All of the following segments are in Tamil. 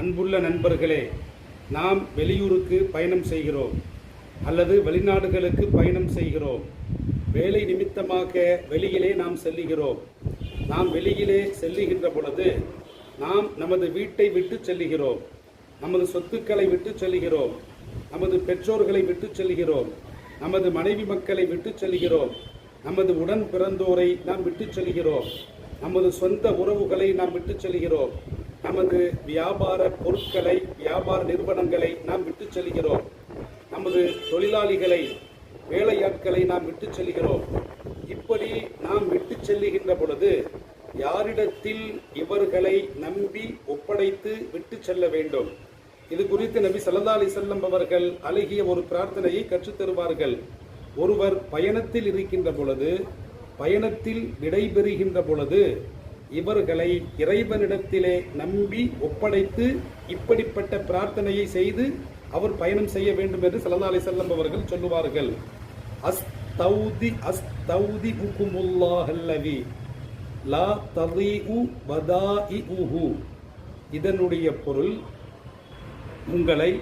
அன்புள்ள நண்பர்களே நாம் வெளியூருக்கு பயணம் செய்கிறோம் அல்லது வெளிநாடுகளுக்கு பயணம் செய்கிறோம். வேலை நிமித்தமாக வெளியிலே நாம் செல்லுகிறோம். நாம் வெளியிலே செல்லுகின்ற பொழுது நாம் நமது வீட்டை விட்டு செல்லுகிறோம். நமது சொத்துக்களை விட்டு செல்கிறோம் நமது பெற்றோர்களை விட்டு செல்கிறோம் நமது மனைவி மக்களை விட்டு செல்கிறோம் நமது உடன் பிறந்தோரை நாம் விட்டு செல்கிறோம் நமது சொந்த உறவுகளை நாம் விட்டு செல்கிறோம் நமது வியாபார பொருட்களை வியாபார நிறுவனங்களை நாம் விட்டு செல்கிறோம். நமது தொழிலாளிகளை வேலையாட்களை நாம் விட்டு செல்கிறோம். இப்படி நாம் விட்டு செல்லுகின்ற பொழுது யாரிடத்தில் இவர்களை நம்பி ஒப்படைத்து விட்டு செல்ல வேண்டும்? இது குறித்து நபி சல்லா அலி செல்லம் அவர்கள் அழகிய ஒரு பிரார்த்தனையை கற்றுத் தருவார்கள். ஒருவர் பயணத்தில் இருக்கின்ற பொழுது பயணத்தில் விடைபெறுகின்ற பொழுது இவர்களை இறைவனிடத்திலே நம்பி ஒப்படைத்து இப்படிப்பட்ட பிரார்த்தனையை செய்து அவர் பயணம் செய்ய வேண்டும் என்று சல்லா அலி செல்லம் அவர்கள் சொல்லுவார்கள். அஸ்தௌதி அஸ்தௌதி உகுமுல்லாஹல்லவி லா தரீ உ பதா இ உஹு இதனுடைய பொருள் உங்களை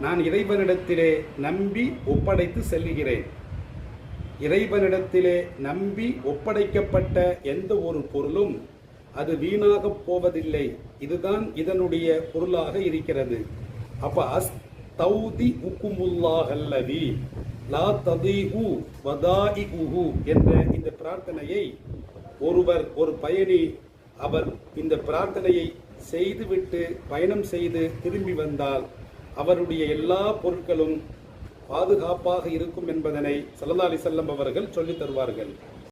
நான் இறைவனிடத்திலே நம்பி ஒப்படைத்து செல்கிறேன் இறைவனிடத்திலே நம்பி ஒப்படைக்கப்பட்ட எந்த ஒரு பொருளும் அது வீணாக போவதில்லை. இதுதான் இதனுடைய பொருளாக இருக்கிறது. அப்ப அஸ் உக்குமுல்லாஹல்லதி லா ததீஹு வதாஇஹு என்ற இந்த பிரார்த்தனையை ஒருவர் ஒரு பயணி அவர் இந்த பிரார்த்தனையை செய்துவிட்டு பயணம் செய்து திரும்பி வந்தால் அவருடைய எல்லா பொருட்களும் பாதுகாப்பாக இருக்கும் என்பதனை சல்லா அலிசல்லம் அவர்கள் சொல்லித் தருவார்கள்.